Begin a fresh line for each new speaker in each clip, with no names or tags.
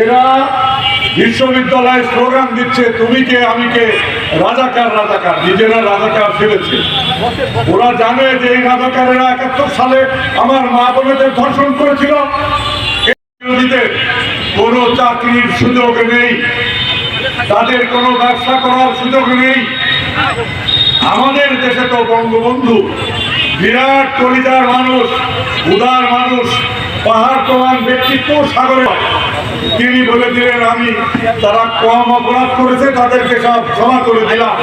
এরা বিশ্ববিদ্যালয়ে স্লোগান দিচ্ছে, তুমি কে, আমি কে? রাজাকার রাজাকার, নিজেরা রাজাকার ফেলেছে। ওরা জানে যে এই রাজাকারেরা একাত্তর সালে আমার মা বোনেদের ধর্ষণ করেছিল। কোনো চাকরির সুযোগ নেই। তাদের কোনো ব্যবসা করার সুযোগ নেই। আমাদের দেশে তো বঙ্গবন্ধু, বিরাট কলিদার মানুষ, উদার মানুষ পাহাড় প্রমাণ ব্যক্তিত্ব সাগরে তিনি বলে দিলেন, আমি তারা কম অপরাধ করেছে, তাদেরকে সব ক্ষমা করে দিলাম।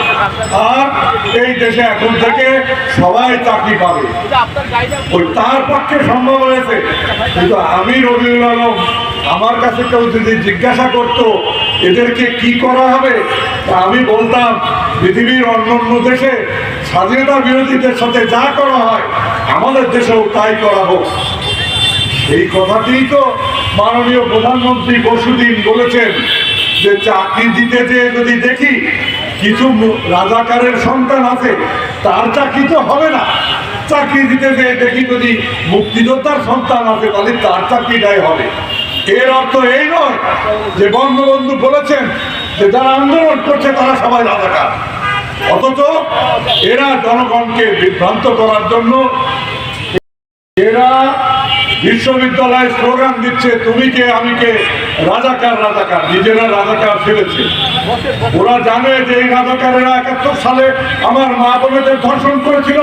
আর এই দেশে এখন থেকে সবাই চাকরি পাবে। ওই তার পক্ষে সম্ভব হয়েছে। কিন্তু আমি রবিউল আলম, আমার কাছে কেউ যদি জিজ্ঞাসা করতো, এদেরকে কি করা হবে? আমি বলতাম, পৃথিবীর অন্য অন্য দেশে স্বাধীনতা বিরোধীদের সাথে যা করা হয়, আমাদের দেশেও তাই করা হোক। এই কথাটিই তো মাননীয় প্রধানমন্ত্রী বসুদিন বলেছেন যে চাকরি দিতে যেয়ে যদি দেখি কিছু রাজাকারের সন্তান আছে, তার চাকরি তো হবে না। চাকরি দিতে যেয়ে দেখি যদি মুক্তিযোদ্ধার সন্তান আছে, তাহলে তার চাকরিটাই হবে। এর অর্থ এই নয় যে বঙ্গবন্ধু বলেছেন যে যারা আন্দোলন করছে, তারা সবাই রাজাকার। অথচ এরা জনগণকে বিভ্রান্ত করার জন্য এরা বিশ্ববিদ্যালয়ে স্লোগান দিচ্ছে, তুমি কে, আমি কে? রাজাকার রাজাকার, নিজেরা রাজাকার ফেলেছে। ওরা জানে যে এই রাজাকারেরা একাত্তর সালে আমার মা বোনেদের ধর্ষণ করেছিল।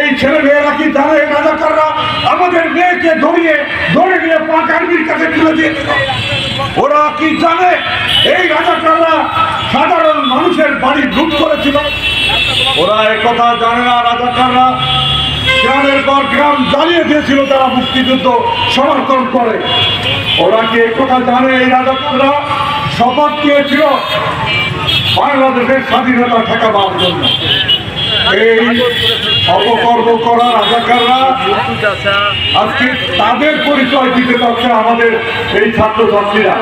এই ছেলে মেয়েরা কি জানে রাজাকাররা? আমাদের মেয়েকে ধরিয়ে, ধরে নিয়ে পাক আর্মির কাছে তুলে দিয়েছিল ওরা কি জানে? এই রাজাকাররা সাধারণ মানুষের বাড়ি লুট করেছিল। ওরা একথা জানে না রাজাকাররা। পর গ্রাম জ্বালিয়ে দিয়েছিল তারা মুক্তিযুদ্ধ সমর্থন করে। ওরা কি একথা জানে এই রাজাকাররা? শপথ দিয়েছিল বাংলাদেশের স্বাধীনতা ঠেকাবার জন্য। এই অপকর্ম করা রাজাকাররা আজকে তাদের পরিচয় দিতে চাচ্ছে আমাদের এই ছাত্রছাত্রীরা।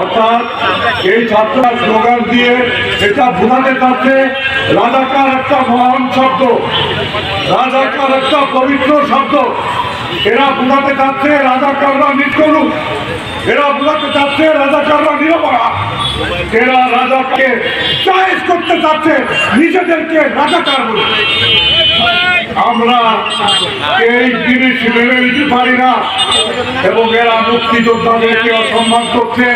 অর্থাৎ এই ছাত্ররা স্লোগান দিয়ে এটা বোঝাতে চাচ্ছে, রাজাকার একটা মহান শব্দ, রাজাকার একটা পবিত্র শব্দ। এরা বোঝাতে চাচ্ছে রাজাকাররা নিষ্কলু এরা বোঝাতে চাচ্ছে রাজাকাররা নিরপরাধ। এরা রাজাকে চয়েস করতে চাচ্ছে নিজেদেরকে রাজাকার বলে। আমরা এই জিনিস মেনে নিতে পারি না, এবং এরা মুক্তিযোদ্ধাদেরকে অসম্মান করছে,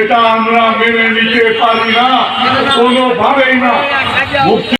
এটা আমরা মেনে নিতে পারি না, কোনোভাবেই না। মুক্তি